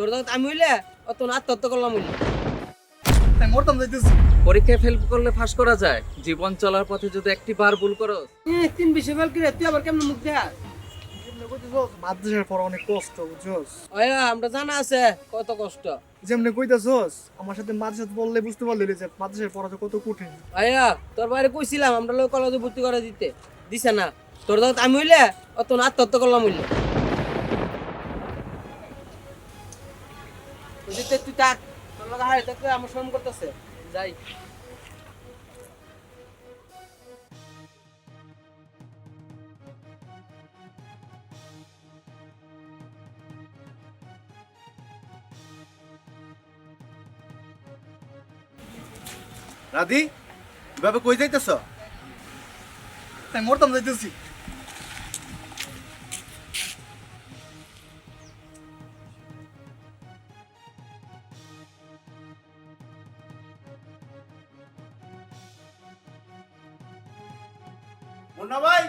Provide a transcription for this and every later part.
তোর দাঁত আমি হইলে অত না আত্মহত্যা করলাম হইলে। তাই মরতাম যাইতেছি। পরীক্ষায় ফেল করলে ফাঁস করা যায়। জীবন চলার পথে যদি একটি বার ভুল করো তিন বিশে ফেল করে তুই আবার কেমন মুখ মাদ্রাসার পর অনেক কষ্ট বুঝছস? ওয়া আমরা জানা আছে কত কষ্ট। যেমনি কইতেছস আমার সাথে মাদ্রাসা বললে বুঝতে পারলি যে মাদ্রাসার পড়া কত কঠিন। আয়া তোর বাইরে কইছিলাম আমরা লোক কলেজে ভর্তি করে দিতে। দিছে না। তোর দাঁত আমি হইলে অত আত্মহত্যা করলাম হইলে। দিতে তুই থাক। তোর লগে হারে থাকলে আমার শ্রম করতেছে। যাই। রাধি এভাবে কই যাইতেছ? তাই মরতাম যাইতেছি। মুন্না ভাই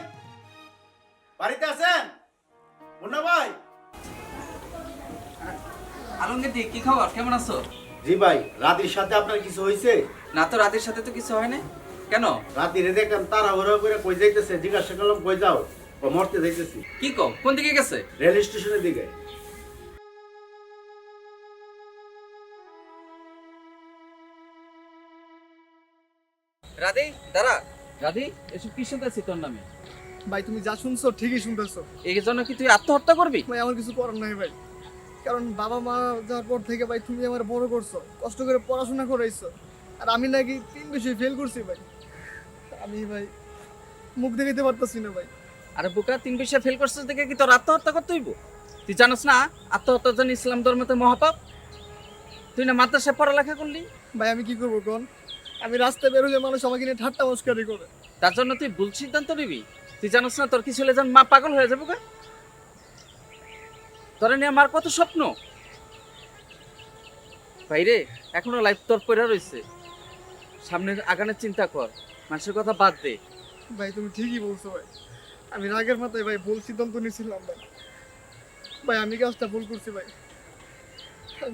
বাড়িতে আছেন? মুন্না ভাই। আলমগীর কি খবর? কেমন আছো? জি ভাই রাধির সাথে আপনার কিছু হয়েছে? না তো রাতের সাথে তো কিছু হয় না কেন? রাতি রে দেখলাম তাড়াহুড়া করে কই যাইতেছে জিজ্ঞাসা করলাম কই যাও? ও মরতে যাইতেছি। কি কো কোন দিকে গেছে? রেল স্টেশনের দিকে। রাধি দাঁড়া। রাধি এসব কি শুনতেছি তোর নামে? ভাই তুমি যা শুনছো ঠিকই শুনতেছো। এই জন্য কি তুই আত্মহত্যা করবি? ভাই আমার কিছু করার নাই ভাই। কারণ বাবা মা যাওয়ার পর থেকে ভাই তুমি আমার বড় করছ কষ্ট করে পড়াশোনা করাইছো। আর আমি নাকি তিন বিষয় ফেল করছি ভাই। আমি ভাই মুখ দেখাইতে পারতাছি না ভাই। আরে বুকা তিন বিষয়ে ফেল করছিস দেখে কি তোর আত্মহত্যা করতে হইব? তুই জানোস না আত্মহত্যার জন্য ইসলাম ধর্মতে মহাপাপ। তুই না মাদ্রাসায় পড়ালেখা করলি? ভাই আমি কি করব কোন? আমি রাস্তায় বের বেরোলে মানুষ আমাকে নিয়ে ঠাট্টা মস্কারি করে। তার জন্য তুই ভুল সিদ্ধান্ত নিবি। তুই জানোস না তোর কিছু হলে যেন মা পাগল হয়ে যাব তোর নিয়ে আমার কত স্বপ্ন। ভাইরে এখনও লাইফ তোর পড়ে রয়েছে সামনে আগানোর চিন্তা কর মানুষের কথা বাদ দে। ভাই তুমি ঠিকই বলছো ভাই। আমি রাগের মাথায় ভাই ভুল সিদ্ধান্ত নিয়েছিলাম ভাই। ভাই আমি কাজটা ভুল করছি ভাই।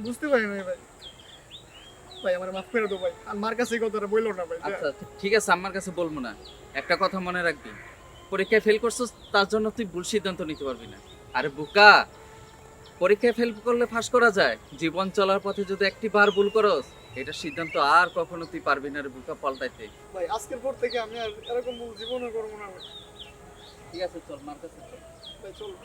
বুঝতে পারি নাই ভাই। ভাই আমার মাফ করে দাও ভাই। আর মার কাছে এই কথাটা বলল না ভাই আচ্ছা ঠিক আছে আমার কাছে বলব না। একটা কথা মনে রাখবি। পরীক্ষায় ফেল করছিস তার জন্য তুই ভুল সিদ্ধান্ত নিতে পারবি না। আরে বুকা! পরীক্ষায় ফেল করলে ফাঁস করা যায়। জীবন চলার পথে যদি একটি বার ভুল করস এটা সিদ্ধান্ত আর কখনো তুই পারবি না রে বুকা পাল্টাইতে। ভাই আজকের পর থেকে আমি আর এরকম ভুল জীবনও করব না ঠিক আছে চল মার কাছে চল। ভাই চলো।